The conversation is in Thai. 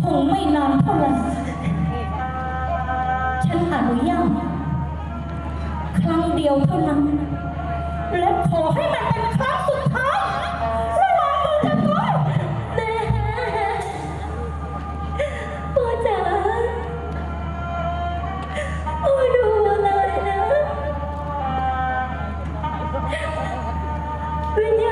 คงไม่นานเท่านั้นฉันอนุญาตครั้งเดียวเท่านั้น และขอให้มันเป็นครั้งสุดท้ายระวังมือกันด้วแม่พ่อจ๋าโอ้ดูเลยนะวิญญา